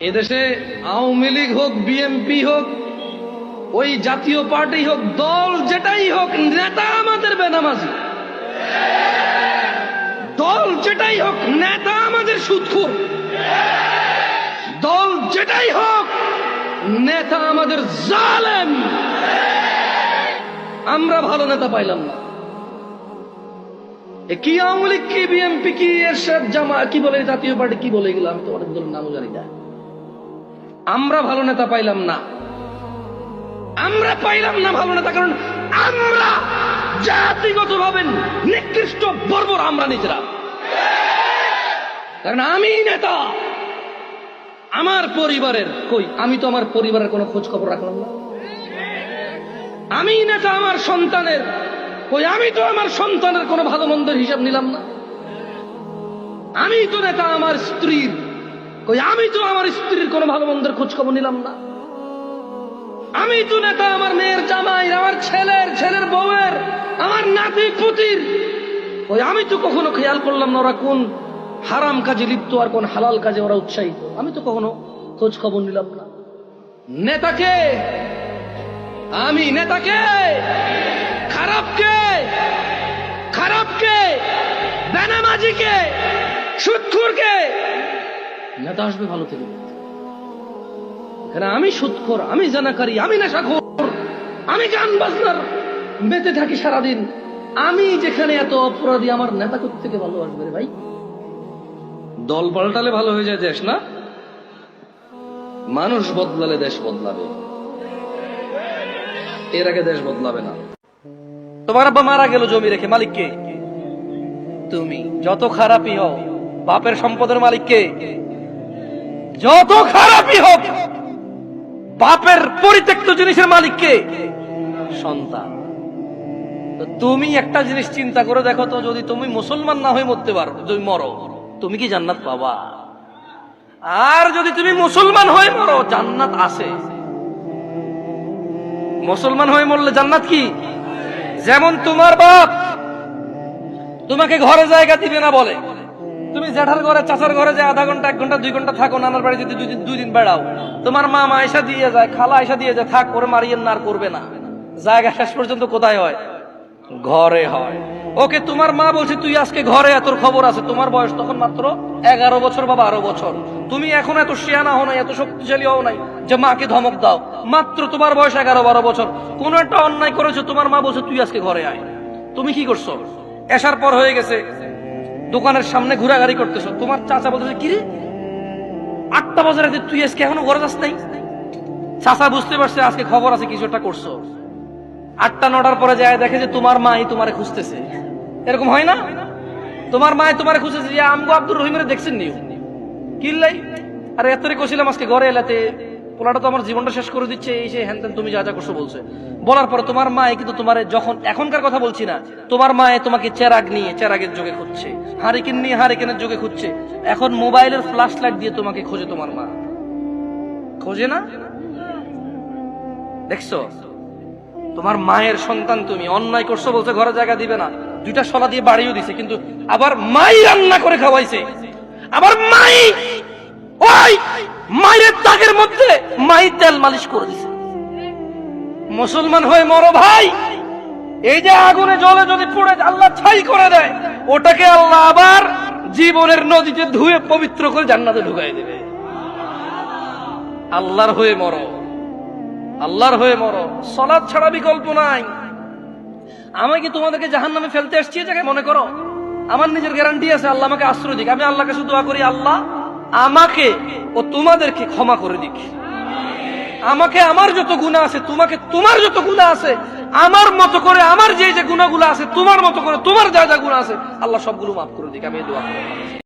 এদেশে আওয়ামী লীগ হোক, বিএনপি হোক, ওই জাতীয় পার্টি হোক, দল যেটাই হোক, নেতা আমাদের বেনামাজি। দল যেটাই হোক, নেতা আমাদের সুৎখুর। দল যেটাই হোক, নেতা আমাদের জালেম। আমরা ভালো নেতা পাইলাম না। কি আওয়ামী লীগ, কি বিএনপি, কি এর এরশাদ জামা কি বলে জাতীয় পার্টি, কি বলে এগুলো আমি তো অনেক দলের নামও জানি না। আমরা ভালো নেতা পাইলাম না। আমরা পাইলাম না ভালো নেতা, কারণ আমরা জাতিগত ভাবে নিকৃষ্ট বর্বর আমরা নিজেরা। কারণ আমি নেতা, আমার পরিবারের কই, আমি তো আমার পরিবারের কোনো খোঁজ খবর রাখলাম না। আমি নেতা, আমার সন্তানের কই, আমি তো আমার সন্তানের কোনো ভালো মন্দের হিসাব নিলাম না। আমি তো নেতা, আমার স্ত্রীর কই, আমি তো আমার স্ত্রীর কোনো ভালো মন্দের খোঁজ খবর নিলাম না। আমি তো নেতা, আমার মেয়ের জামাই, আমার ছেলের ছেলের বউয়ের, আমার নাতি, পুতির। ওই আমি তো কখনো খেয়াল করলাম না ওরা কোন হারাম কাজে লিপ্ত আর কোন হালাল কাজে ওরা উৎসাহিত। আমি তো কখনো খোঁজ খবর নিলাম না। নেতাকে? আমি নেতাকে? খারাপকে? খারাপকে? বেনামাজিকে? সুৎখুরকে? নেতা আসবে ভালো থেকে। এখানে আমি সুৎখোর আমি জানাকারী আমি নেশাখোর আমি গান বাজনার মেতে থাকি সারাদিন। আমি যেখানে এত অপরাধী আমার নেতা থেকে ভালো আসবে রে ভাই? দল পাল্টালে ভালো হয়ে যায় দেশ না? মানুষ বদলালে দেশ বদলাবে। এর আগে দেশ বদলাবে না। তোমার আব্বা মারা গেল জমি রেখে মালিক কে? তুমি। যত খারাপই হও বাপের সম্পদের মালিক কে? যত খারাপই হোক, বাপের পরিত্যক্ত জিনিসের মালিক কে? সন্তান। তুমি একটা জিনিস চিন্তা করে দেখো তো, যদি তুমি মুসলমান না হয়ে মরতে পারো, যদি মরো, তুমি কি জান্নাত পাবা? আর যদি তুমি মুসলমান হয়ে মরো, জান্নাত আছে। মুসলমান হয়ে মরলে জান্নাত কি? যেমন তোমার বাপ তোমাকে ঘরে জায়গা দিবে না বলে। তুমি জ্যাঠার ঘরে, চাচার ঘরে যে আধা ঘণ্টা, এক ঘণ্টা, দুই ঘণ্টা থাকো নানার বাড়ি যদি দুই দিন দুই দিন বেড়াও। তোমার মা মাইসা দিয়ে যায়, খালা আয়সা দিয়ে যায়, থাক করে মারিয়ে না করবে না। জায়গা শেষ পর্যন্ত কোথায় হয়? ঘরে হয়। ওকে, তোমার মা বলছে, তুই আজকে ঘরে এত খবর আছে। তোমার বয়স তখন মাত্র এগারো বছর বা বারো বছর। তুমি এখন এত শিয়ানা হও নাই, এত শক্তিশালী হও নাই, যে মাকে ধমক দাও। মাত্র তোমার বয়স এগারো বারো বছর। কোন একটা অন্যায় করেছ, তোমার মা বলছে, তুই আজকে ঘরে আয়। তুমি কি করছ? এসার পর হয়ে গেছে। দোকানের সামনে ঘোরাঘুরি করতেছো। তোমার চাচা বলতেছে, কি রে? আটটা বাজারে তুই আজকে এখনও ঘরে যাস নাই? চাচা বুঝতে পারছে, আজকে খবর আছে, কিছু একটা করছ। আটটা, নটার পরে যায় দেখে যে তোমার মাই তোমারে খুঁজতেছে। এরকম হয় না? তোমার মায় তোমারে খুঁজতেছে যে, আমগো আব্দুর রহিমের দেখছেন নিও কিল্লাই আরে এতরে কছিলাম আজকে ঘরে এলাতে। পোলাটা তো আমার জীবনটা শেষ করে দিচ্ছে, এই যে হ্যান তুমি যা যা করছ বলছে। বলার পরে তোমার মায়ে কিন্তু তোমার যখন এখনকার কথা বলছি না, তোমার মায়ে তোমাকে চেরাগ নিয়ে চেরাগের যোগে খুঁজছে, হারিকেন নিয়ে হারিকেনের যোগে খুঁজছে। এখন মোবাইলের ফ্ল্যাশ লাইট দিয়ে তোমাকে খোঁজে তোমার মা। খোঁজে না? দেখছ? তোমার মায়ের সন্তান তুমি, অন্যায় করছ বলছে, ঘরে জায়গা দিবে না। দুইটা সলা দিয়ে বাড়িও দিছে, কিন্তু আবার মাই রান্না করে খাওয়াইছে। আবার মাই, ওই মায়ের দাগের মধ্যে মাই তেল মালিশ করে দিছে। মুসলমান হয়ে মরো ভাই। এই যে আগুনে জলে যদি পড়ে আল্লাহ ছাই করে দেয়, ওটাকে আল্লাহ আবার জীবনের নদীতে ধুয়ে পবিত্র করে জান্নাতে ঢুকাই দেবে। আল্লাহর হয়ে মরো। আল্লাহর হয়ে মরো। সলাদ ছাড়া বিকল্প নাই। আমি কি তোমাদেরকে জাহান নামে ফেলতে আসছি এটাকে মনে করো? আমার নিজের গ্যারান্টি আছে, আল্লাহ আমাকে আশ্রয় দিক। আমি আল্লাহকে শুধু করি, আল্লাহ আমাকে ও তোমাদেরকে ক্ষমা করে দিক। আমাকে আমার যত গুণা আছে, তোমাকে তোমার যত গুণা আছে, আমার মতো করে আমার যে যে গুণাগুলো আছে, তোমার মতো করে তোমার যা যা গুণা আছে, আল্লাহ সবগুলো মাফ করে দিকে, আমি দোয়া করি।